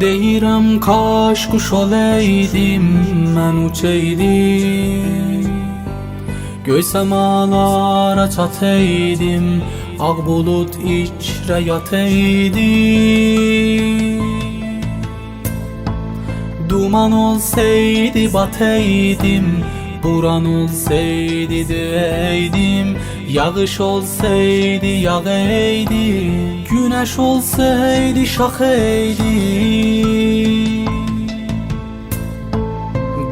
Deyirəm kaş quş olaydım mən uçaydım. Göy semalara çataydım Ağ bulut içrə yataydım. Duman olsaydı bataydım Buran olsaydı deydim Yağış olsaydı yağaydım Güneş olsaydı şakaydım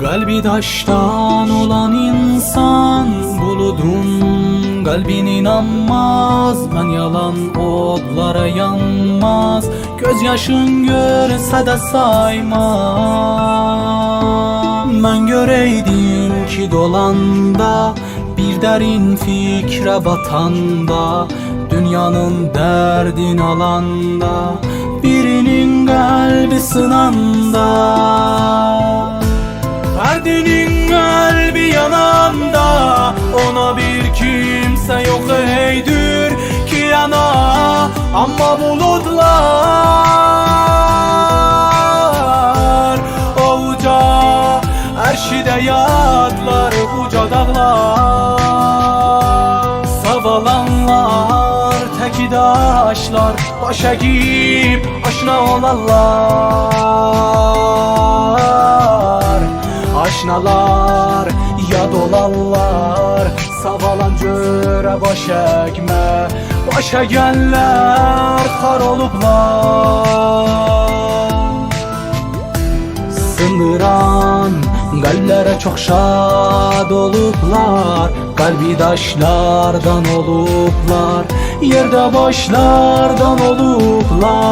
Kalbi taştan olan insan buludum Kalbin inanmaz. Ben yalan odlara yanmaz Gözyaşın görse de saymam Ben göreydim ki dolanda Bir derin fikre batanda Dünyanın derdin alanda Birinin kalbi sınanda. Ferdinin kalbi yananda Ona bir kimse yok eydir ki yana. Ama bulutlar Savalanlar tekidaşlar Başa giyip aşna olarlar Aşnalar yad olarlar Savalan cöre baş ekme Başa geller xar olublar Sındıran Qalblərə çox şad olublar Qalbi daşlardan olublar Yerdə başlardan olublar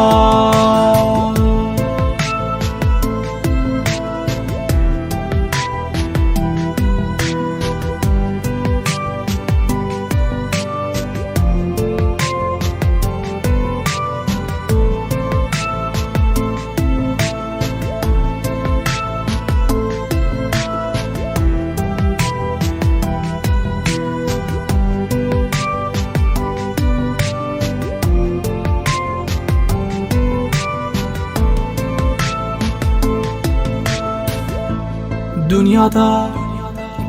Dünyada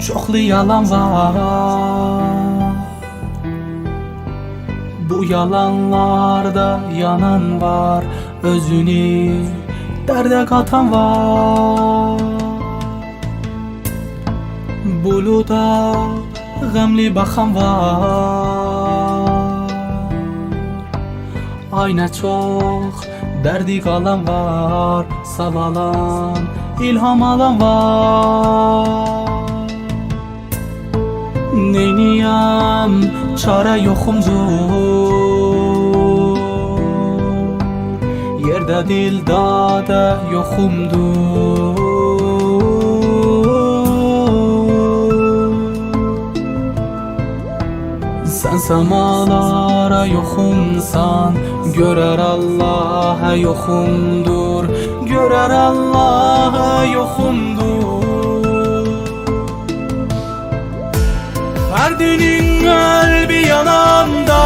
çoxlu yalan var Bu yalanlarda yanan var Özünü dərdə qatan var. Buluda qəmli baxan var. Ay nə çox dərdi qalan var Savalan, ilham alan var. Neyniyəm, çarə yoxumdur Yerdə dilda da yoxumdur Sen semalara yoxumsan Görər Allah'a yoxumdur Görər Allah'a yoxumdur Ferdinin kalbi yananda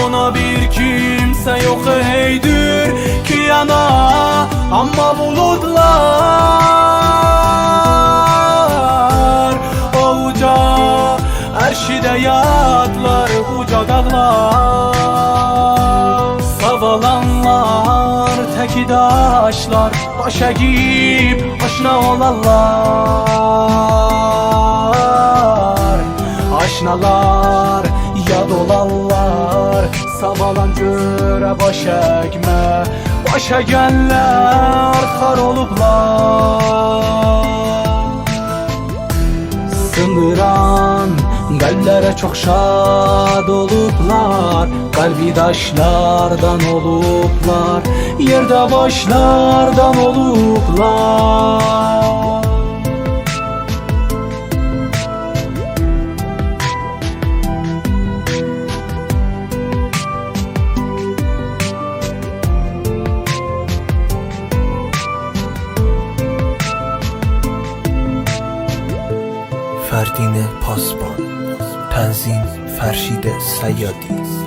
Ona bir kimse yok eydir ki yana Ama bulutlar Ovuca Erşide yadlar uca dağlar Tekidaşlar Başa giyip aşna olarlar Aşnalar yad olarlar Savalan göre baş ekme Başa geller xar olublar Sındıran Qəlblərə çox Aşkla doluplar Kalbi taşlardan oluplar Yerde başlardan oluplar. Ferdine Pasban Tenzin فرشید سیادی.